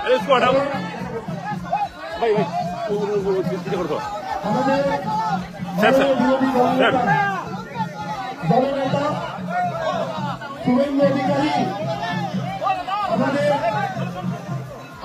আরে squad out ভাই ভাই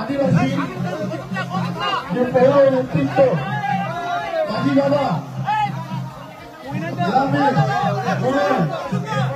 আদিবাসী যে পৌর নেতৃত্ব কাজী বাবা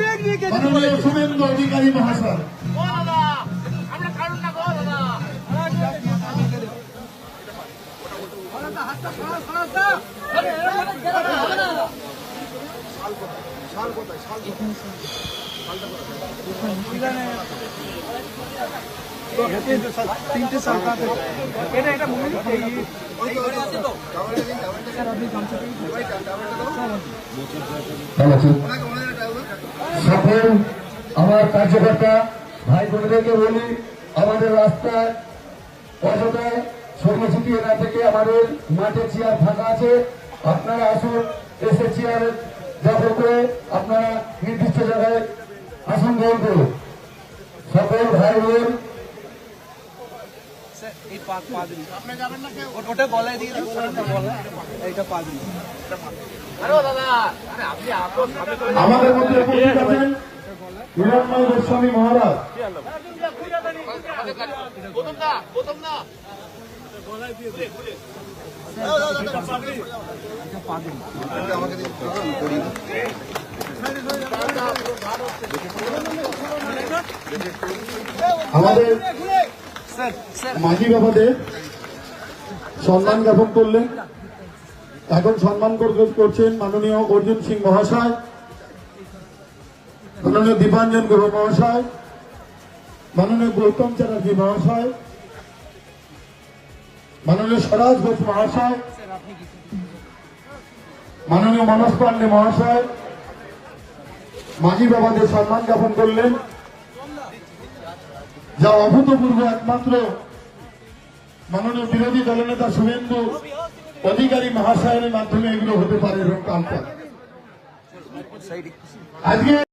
মাননীয় শুভেন্দু অধিকারী মহাশয়। তিনটে সাল এটা এটা স্যার আপনি গামছা সকল আমার কার্যকর্তা ভাই বোনদেরকে বলি, আমাদের রাস্তায় অযথায় ছড়িয়ে ছিটিয়ে না থেকে আমাদের মাঠে চেয়ার ফাঁকা আছে। আপনারা আসুন, এসে চেয়ার দখল করে আপনারা নির্দিষ্ট জায়গায় আসন গ্রহণ করুন। সকল ভাই বোন এই পা পা দিন। ও- ওটা গলায় দিয়ে দিন গলা। এইটা পা দিন। আমাদের মধ্যে উপস্থিত আছেন? হিরণময় গোস্বামী মহারাজ। আমাদের মাঝি বাবাদের সম্মান জ্ঞাপন করলেন। এখন সম্মান করছেন মাননীয় অর্জুন সিং মহাশয়, মাননীয় দীপাঞ্জন গুহ মহাশয়, মাননীয় গৌতম চ্যাটার্জি মহাশয়, মাননীয় স্বরাজ ঘোষ মহাশয়, মাননীয় মনোজ পান্ডে মহাশয় মাঝি বাবাদের সম্মান জ্ঞাপন করলেন। যা অভূতপূর্ব একমাত্র মাননীয় বিরোধী দলনেতা শুভেন্দু অধিকারী মহাশয়ের মাধ্যমে এগুলো হতে পারে এরকম আজকে